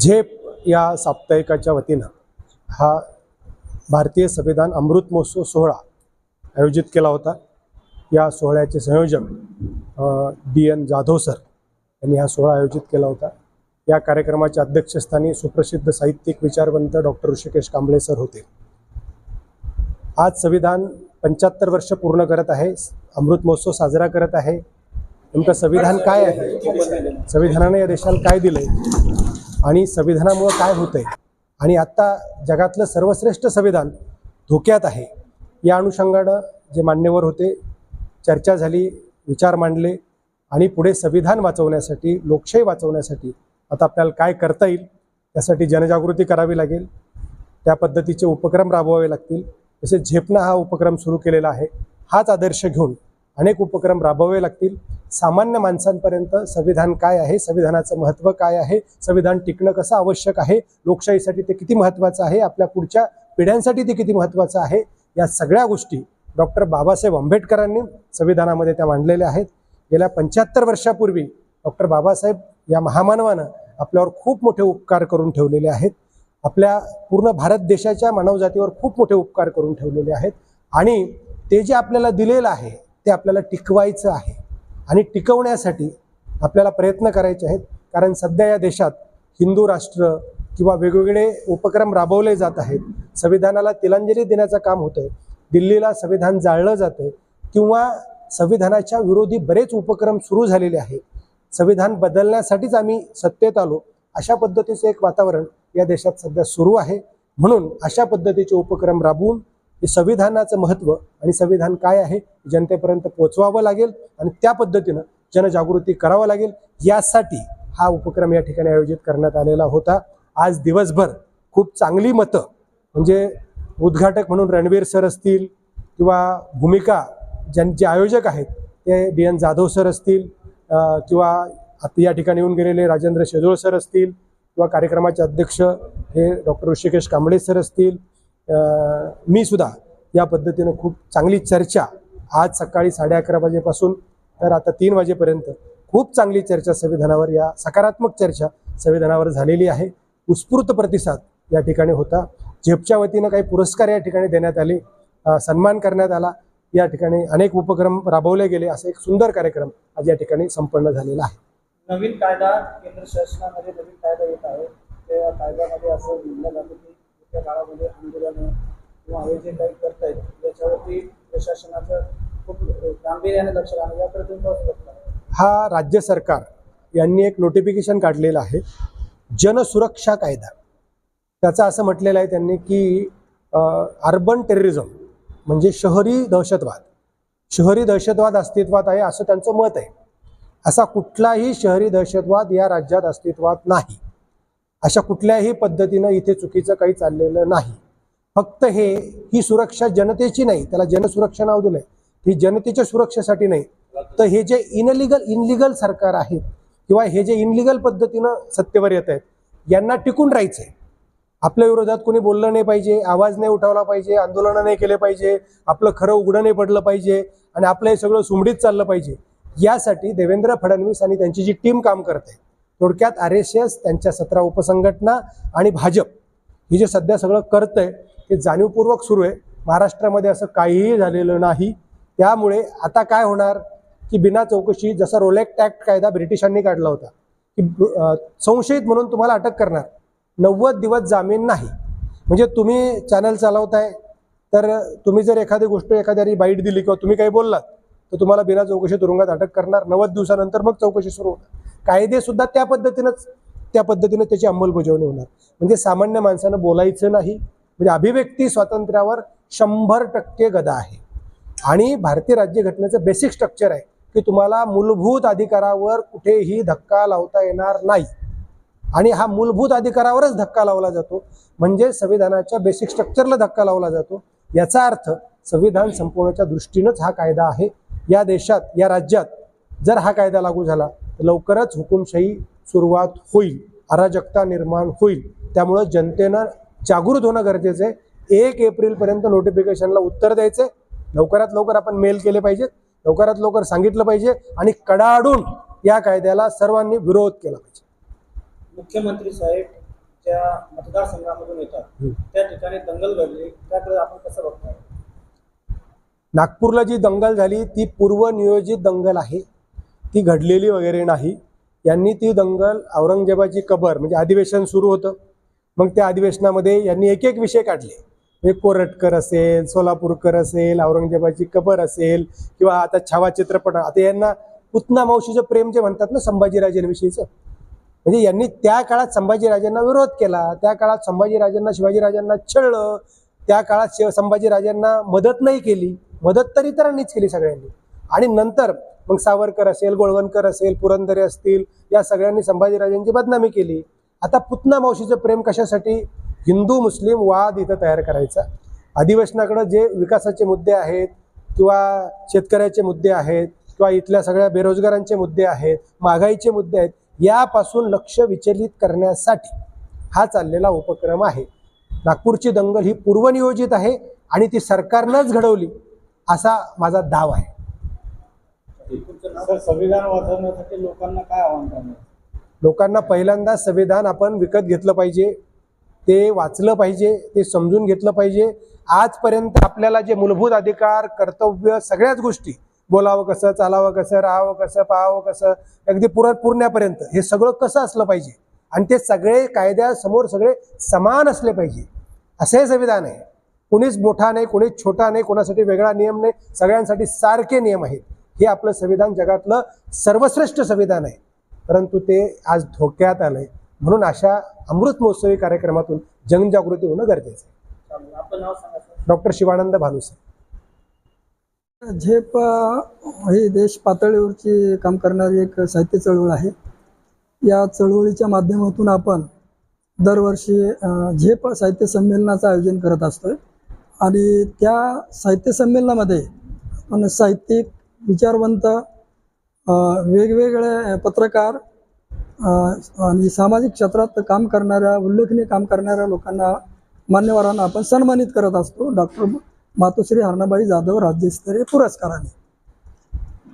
झेप या साप्ताहिकाच्या वतीनं हा भारतीय संविधान अमृत महोत्सव सोहळा आयोजित केला होता. या सोहळ्याचे संयोजक डी एन जाधव सर यांनी हा सोहळा आयोजित केला होता. या कार्यक्रमाच्या अध्यक्षस्थानी सुप्रसिद्ध साहित्यिक विचारवंत डॉक्टर ऋषिकेश कांबळे सर होते. आज संविधान पंच्याहत्तर वर्ष पूर्ण करत आहे अमृत महोत्सव साजरा करत आहे. नेमकं संविधान काय आहे? संविधानाने या देशाला काय दिलंय? आणि संविधानामुळं काय होतंय? आणि आत्ता जगातलं सर्वश्रेष्ठ संविधान धोक्यात आहे. या अनुषंगानं जे मान्यवर होते चर्चा झाली विचार मांडले आणि पुढे संविधान वाचवण्यासाठी लोकशाही वाचवण्यासाठी आता आपल्याला काय करता येईल त्यासाठी जनजागृती करावी लागेल. त्या पद्धतीचे उपक्रम राबवावे लागतील. तसेच झेपणा हा उपक्रम सुरू केलेला आहे. हाच आदर्श घेऊन अनेक उपक्रम राबवावे लागतील. सामान्य माणसांपर्यंत संविधान काय आहे? संविधानाचं महत्त्व काय आहे? संविधान टिकणं कसं आवश्यक आहे? लोकशाहीसाठी ते किती महत्त्वाचं आहे? आपल्या पुढच्या पिढ्यांसाठी ते किती महत्त्वाचं आहे? या सगळ्या गोष्टी डॉक्टर बाबासाहेब आंबेडकरांनी संविधानामध्ये त्या मांडलेल्या आहेत. गेल्या पंच्याहत्तर वर्षापूर्वी डॉक्टर बाबासाहेब या महामानवानं आपल्यावर खूप मोठे उपकार करून ठेवलेले आहेत. आपल्या पूर्ण भारत देशाच्या मानवजातीवर खूप मोठे उपकार करून ठेवलेले आहेत. आणि ते जे आपल्याला दिलेलं आहे ते आपल्याला टिकवायचं आहे. आणि टिकवण्यासाठी आपल्याला प्रयत्न करायचे आहेत. कारण सध्या या देशात हिंदू राष्ट्र किंवा वेगवेगळे उपक्रम राबवले जात आहेत. संविधानाला तिलांजली देण्याचं काम होतं आहे दिल्लीला संविधान जाळलं जातं आहे किंवा संविधानाच्या विरोधी बरेच उपक्रम सुरू झालेले आहेत. संविधान बदलण्यासाठीच आम्ही सत्तेत आलो. अशा पद्धतीचं एक वातावरण या देशात सध्या सुरू आहे. म्हणून अशा पद्धतीचे उपक्रम राबवून की संविधानाचं महत्त्व आणि संविधान काय आहे जनतेपर्यंत पोचवावं लागेल आणि त्या पद्धतीनं जनजागृती करावं लागेल. यासाठी हा उपक्रम या ठिकाणी आयोजित करण्यात आलेला होता. आज दिवसभर खूप चांगली मतं म्हणजे उद्घाटक म्हणून रणवीर सर असतील किंवा भूमिका ज्यांचे आयोजक आहेत ते डी एन जाधव सर असतील किंवा आता या ठिकाणी येऊन गेलेले राजेंद्र शेजोळ सर असतील किंवा कार्यक्रमाचे अध्यक्ष हे डॉक्टर ऋषिकेश कांबळे सर असतील मी सुद्धा या पद्धतीनं खूप चांगली चर्चा आज सकाळी साडे अकरा वाजेपासून तर आता तीन वाजेपर्यंत खूप चांगली चर्चा संविधानावर या सकारात्मक चर्चा संविधानावर झालेली आहे. उत्स्फूर्त प्रतिसाद या ठिकाणी होता. झेपच्या वतीनं काही पुरस्कार या ठिकाणी देण्यात आले सन्मान करण्यात आला. या ठिकाणी अनेक उपक्रम राबवले गेले. असा एक सुंदर कार्यक्रम आज या ठिकाणी संपन्न झालेला आहे. नवीन कायदा केंद्र शासनामध्ये नवीन कायदा येत आहे. त्या कायद्यामध्ये असं म्हणलं जातं की येत्या काळामध्ये आंदोलनं किंवा हे जे काही करतायत याच्यावरती प्रशासनाचं खूप गांभीर्याने लक्ष घालणं याकडे तुम्ही हा राज्य सरकार यांनी एक नोटिफिकेशन काढलेलं आहे जनसुरक्षा कायदा. त्याचं असं म्हटलेलं आहे त्यांनी की अर्बन टेररिझम म्हणजे शहरी दहशतवाद. शहरी दहशतवाद अस्तित्वात आहे असं त्यांचं मत आहे. असा कुठलाही शहरी दहशतवाद या राज्यात अस्तित्वात नाही. अशा कुठल्याही पद्धतीनं इथे चुकीचं काही चाललेलं नाही. फक्त हे ही सुरक्षा जनतेची नाही त्याला जनसुरक्षा नाव दिलंय. ही जनतेच्या सुरक्षेसाठी नाही. तर हे जे इनलिगल इनलिगल सरकार आहेत किंवा हे जे इनलिगल पद्धतीनं सत्तेवर येत आहेत यांना टिकून राहायचंय. आपल्या विरोधात कोणी बोललं नाही पाहिजे आवाज नाही उठवला पाहिजे आंदोलनं नाही केले पाहिजे आपलं खरं उघडं नाही पडलं पाहिजे आणि आपलं हे सगळं सुमडीत चाललं पाहिजे यासाठी देवेंद्र फडणवीस आणि त्यांची जी टीम काम करते थोडक्यात आर एस एस त्यांच्या सतरा उपसंघटना आणि भाजप हे जे सध्या सगळं करतंय ते जाणीवपूर्वक सुरू आहे. महाराष्ट्रामध्ये असं काहीही झालेलं नाही. त्यामुळे आता काय होणार? की बिना चौकशी जसा रोलेक्ट ॲक्ट कायदा ब्रिटिशांनी काढला होता की संशयित म्हणून तुम्हाला अटक करणार. नव्वद दिवस जामीन नाही. म्हणजे तुम्ही चॅनल चालवताय तर तुम्ही जर एखादी गोष्ट एखाद्याने बाईट दिली किंवा तुम्ही काही बोललात तर तुम्हाला बिना चौकशी तुरुंगात अटक करणार. नव्वद दिवसानंतर मग चौकशी सुरू होणार. कायदे सुद्धा त्या पद्धतीनंच त्या पद्धतीनं त्याची अंमलबजावणी होणार. म्हणजे सामान्य माणसानं बोलायचं नाही. म्हणजे अभिव्यक्ती स्वातंत्र्यावर शंभर टक्के गदा आहे. आणि भारतीय राज्यघटनेचं बेसिक स्ट्रक्चर आहे की तुम्हाला मूलभूत अधिकारावर कुठेही धक्का लावता येणार नाही. आणि हा मूलभूत अधिकारावरच धक्का लावला जातो. म्हणजे संविधानाच्या बेसिक स्ट्रक्चरला धक्का लावला जातो. याचा अर्थ संविधान संपवण्याच्या दृष्टीनंच हा कायदा आहे. या देशात या राज्यात जर हा कायदा लागू झाला लवकरच हुकुमशाही सुरुवात होईल. अराजकता निर्माण होईल. त्यामुळं जनतेनं जागृत होणं गरजेचं आहे. एक एप्रिलपर्यंत नोटिफिकेशनला उत्तर द्यायचे लवकरात लवकर आपण मेल केले पाहिजेत. लवकरात लवकर सांगितलं पाहिजे आणि कडाडून या कायद्याला सर्वांनी विरोध केला पाहिजे. मुख्यमंत्री साहेब त्या मतदारसंघामधून येतात. त्या ठिकाणी दंगल घडली. त्याकडे आपण कसं बघताय नागपूरला जी दंगल झाली ती पूर्वनियोजित दंगल आहे. ती घडलेली वगैरे नाही. यांनी ती दंगल औरंगजेबाची कबर म्हणजे अधिवेशन सुरू होतं. मग त्या अधिवेशनामध्ये यांनी एक एक विषय काढले. म्हणजे कोरटकर असेल सोलापूरकर असेल औरंगजेबाची कबर असेल किंवा आता छावा चित्रपट आता यांना पुतना मावशीचं प्रेम जे म्हणतात ना संभाजीराजांविषयीचं. म्हणजे यांनी त्या काळात संभाजीराजांना विरोध केला. त्या काळात संभाजीराजांना शिवाजीराजांना छळलं. त्या काळात शिव संभाजीराजांना मदत नाही केली. मदत तर इतरांनीच केली सगळ्यांनी. आणि नंतर मग सावरकर असेल गोळवणकर असेल पुरंदरे असतील या सगळ्यांनी संभाजीराजांची बदनामी केली. आता पुतना मावशीचं प्रेम कशासाठी हिंदू मुस्लिम वाद इथं तयार करायचा? अधिवेशनाकडं जे विकासाचे मुद्दे आहेत किंवा शेतकऱ्याचे मुद्दे आहेत किंवा इथल्या सगळ्या बेरोजगारांचे मुद्दे आहेत महागाईचे मुद्दे आहेत यापासून लक्ष विचलित करण्यासाठी हा चाललेला उपक्रम आहे. नागपूरची दंगल ही पूर्वनियोजित आहे आणि ती सरकारनंच घडवली असा माझा दाव आहे. सर संविधान वाचवण्यासाठी लोकांना काय आव्हान करणार? लोकांना पहिल्यांदा संविधान आपण विकत घेतलं पाहिजे ते वाचलं पाहिजे ते समजून घेतलं पाहिजे. आजपर्यंत आपल्याला जे मूलभूत अधिकार कर्तव्य सगळ्याच गोष्टी बोलावं कसं चालावं कसं राहावं कसं पाहावं कसं अगदी पुर पुरण्यापर्यंत हे सगळं कसं असलं पाहिजे? आणि ते सगळे कायद्यासमोर सगळे समान असले पाहिजे. असं हे संविधान आहे. कुणीच मोठा नाही कुणीच छोटा नाही कोणासाठी वेगळा नियम नाही सगळ्यांसाठी सारखे नियम आहेत. हे आपलं संविधान जगातलं सर्वश्रेष्ठ संविधान आहे. परंतु ते आज धोक्यात आलंय. म्हणून अशा अमृत महोत्सवी कार्यक्रमातून जनजागृती होणं गरजेचं आहे. चालेल. आपलं नाव सांगा सर. डॉक्टर शिवानंद भानुसे झेप ही देश पातळीवरची काम करणारी एक साहित्य चळवळ आहे. या चळवळीच्या माध्यमातून आपण दरवर्षी झेप साहित्य संमेलनाचं आयोजन करत असतोय. आणि त्या साहित्य संमेलनामध्ये आपण साहित्यिक विचारवंत वेगवेगळे पत्रकार आणि सामाजिक क्षेत्रात काम करणाऱ्या उल्लेखनीय काम करणाऱ्या लोकांना मान्यवरांना आपण सन्मानित करत असतो. डॉक्टर मातोश्री हरणाबाई जाधव राज्यस्तरीय पुरस्काराने.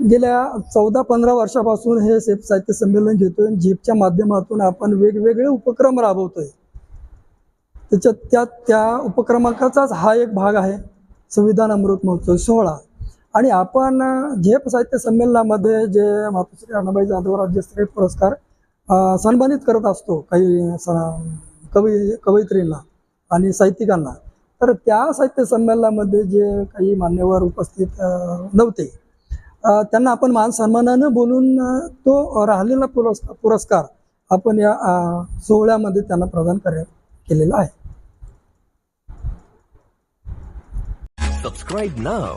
गेल्या चौदा पंधरा वर्षापासून हे सेप साहित्य संमेलन घेतोय आणि झेपच्या माध्यमातून आपण वेगवेगळे उपक्रम राबवतोय. त्याच्यात त्या त्या उपक्रमाचाच हा एक भाग आहे. संविधान अमृत महोत्सव सोहळा. आणि आपण झेप साहित्य संमेलनामध्ये जे मातोश्री अण्णाबाई जाधव राज्यस्तरीय पुरस्कार सन्मानित करत असतो काही कवी कवयित्रींना आणि साहित्यिकांना तर त्या साहित्य संमेलनामध्ये जे काही मान्यवर उपस्थित नव्हते त्यांना आपण मान सन्मानानं बोलून तो राहिलेला पुरस्कार पुरस्कार आपण या सोहळ्यामध्ये त्यांना प्रदान कर केलेला आहे. सबस्क्राईब नाव